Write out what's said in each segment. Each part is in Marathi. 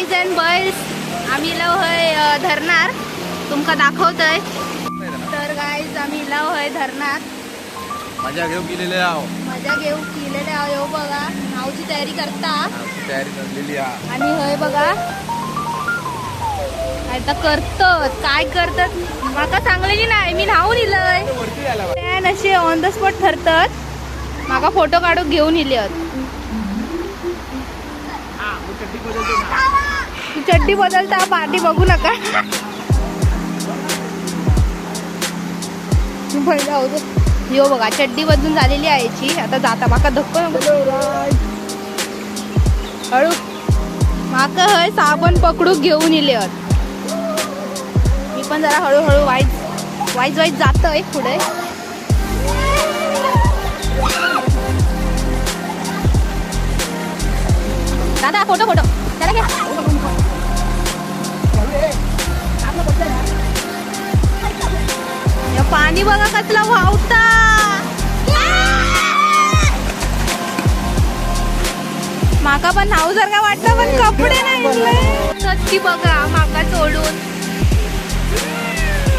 गाईज अँड बॉयज आम्ही लव हय धरणार. तुमका दाखवतय. तर गाईज आम्ही लव हय धरणार. मजा घेऊन गेलेले आहो. मजा घेऊ केलेले आहो येऊ बघा. नावची तयारी करता. तयारी हा आणि हय बघा. आता करतात काय करतात? माका सांगलेली नाही मी वरती आला ते असे ऑन द स्पॉट ठरतात. माका फोटो काढून घेऊन इले चड्डी बदलता पार्टी बघू नका. पहिला होतो. यो बघा चड्डी बदलून झालेली आहे याची. आता जाता माका धक्को नको हळू. माका हय साबण पकडू घेऊन इले मी पण जरा हळूहळू वाईज वाईज वाईज जातोय पुढे. दादा फोटो फोटो. पाणी बघा कसला वावता. माका पण नाव जर का वाटतं पण कपडे नाही सच्ची बघा माका सोडून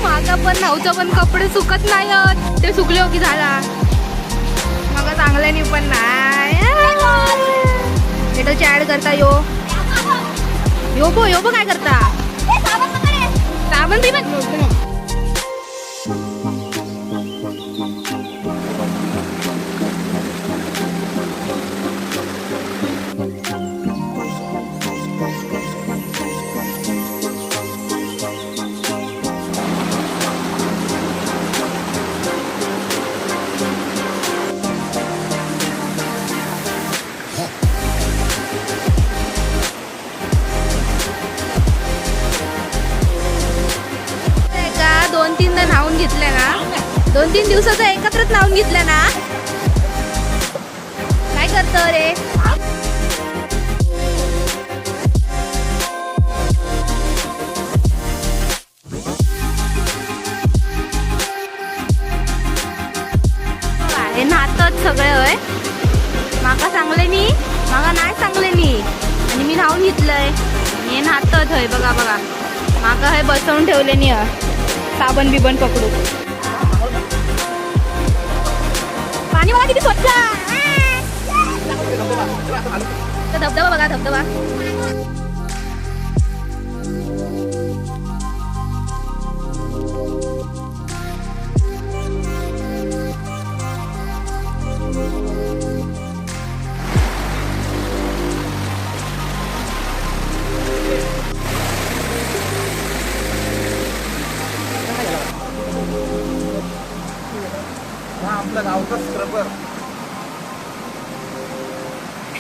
माका पण नावचं पण कपडे सुकत नाही ते सुकले हो की झाला. माका चांगल्याने पण नाही. हे ऍड करता यो. यो बो यो बो काय करता? साबण बिबन घेतल्या ना? दोन तीन दिवसाचं एकत्रच लावून घेतल्या ना? काय करत रे? हे नातच सगळे होय? माका सांगले नी माका नाही सांगले नी. आणि मी नाहून घेतलंय. हे नातच हय बघा बघा. माका हे बसवून ठेवले नी हं. साबण बिबन पकडू. पाणी बघा किती स्वच्छ धबधबा बघा धबधबा. हा आपला गावचा स्क्रबर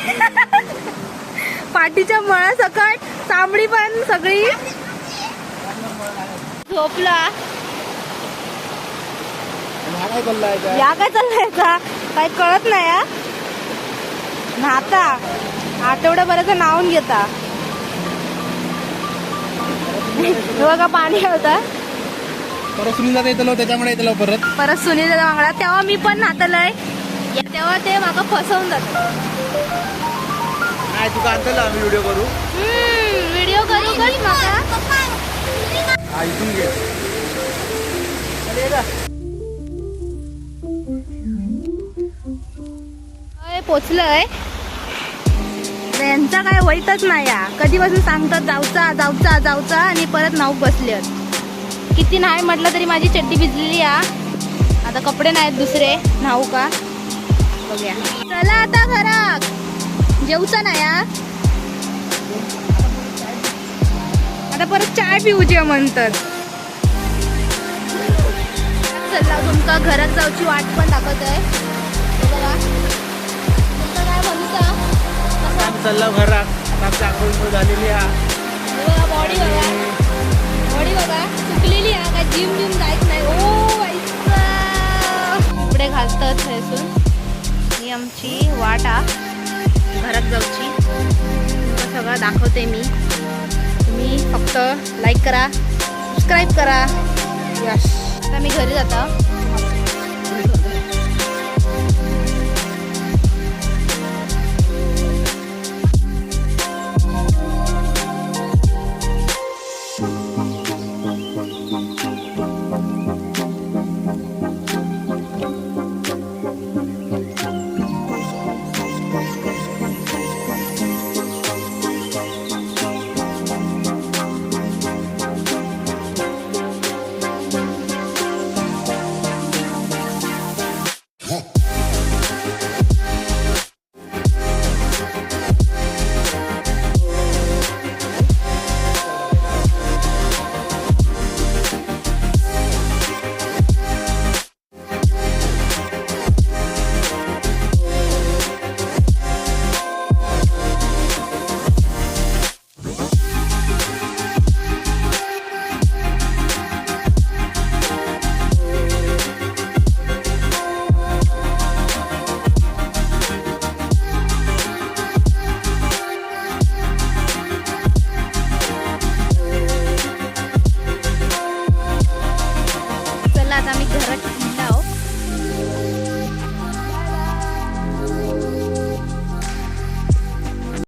पाठीच्या मळा सकट तांबडी पण सगळी. झोपला. या काय चाललंय याचा काय कळत नाही हा. नाता. आठवड्याभराचं नावून घेता. बघा पाणी होता. परत सुनील येतलो त्याच्यामुळे येतलो परत. परत सुनील मागला तेव्हा मी पण नातलंय तेव्हा ते माका फसवून जात नाही तुका आणतलो आम्ही व्हिडिओ करू? व्हिडिओ करू हा इथून घे. पोचलंय. यांचा काय वाईटच नाही या. कधीपासून सांगतात जाऊचा जाऊचा जाऊचा आणि परत नाव बसले किती नाही म्हटलं तरी माझी चड्डी भिजलेली या आता कपडे नाहीत दुसरे. नाहू का? बघूया. चला आता घरात. जेवचा ना या आता परत चाय पिऊची म्हणतात. चला तुमका घरात जाऊची वाट पण दाखवत आहे बघा काय म्हणता घरात. आता झालेली बॉडी बघा बॉडी बघा. सुकलेली आहे काय जिम जिम जायच नाही. ओ इकडे कपडे घालतात थंयसून ही आमची वाट आ घरात जाऊची. सगळं दाखवते मी. तुम्ही फक्त लाईक करा सबस्क्राईब करा. यश. आता मी घरी जाता.